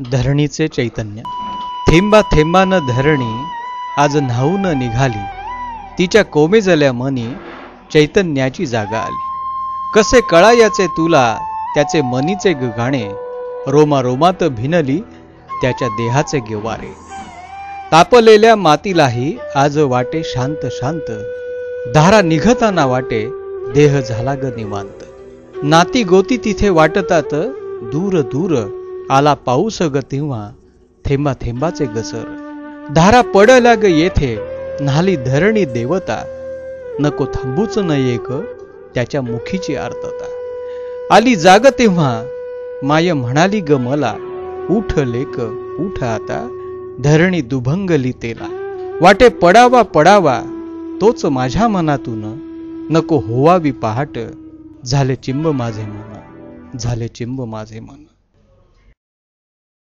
धरणीचे चैतन्य. थेंबा थेंबानं धरणी आज न्हावून निघाली. तिच्या कोमेजल्या मनी चैतन्याची जागा आली. कसे कळायाचे तुला त्याचे मनीचे ग गाणे रोमा रोमात भिनली त्याच्या देहाचे गेवारे. तापलेल्या मातीलाही आज वाटे शांत शांत. धारा निघताना वाटे देह झाला ग निवांत. नाती गोती तिथे वाटतात दूर दूर. आला पाऊस ग तेव्हा थेंबा थेंबाचे गसर धारा पडल्या ग येथे न्हाली धरणी देवता. नको थांबूच न एक त्याच्या मुखीची आर्तता. आली जाग तेव्हा माय म्हणाली ग मला उठ लेक उठ आता धरणी दुभंगली तेला. वाटे पडावा पडावा तोच माझ्या मनातून. नको होवावी पहाट झाले चिंब माझे मन झाले चिंब माझे मन.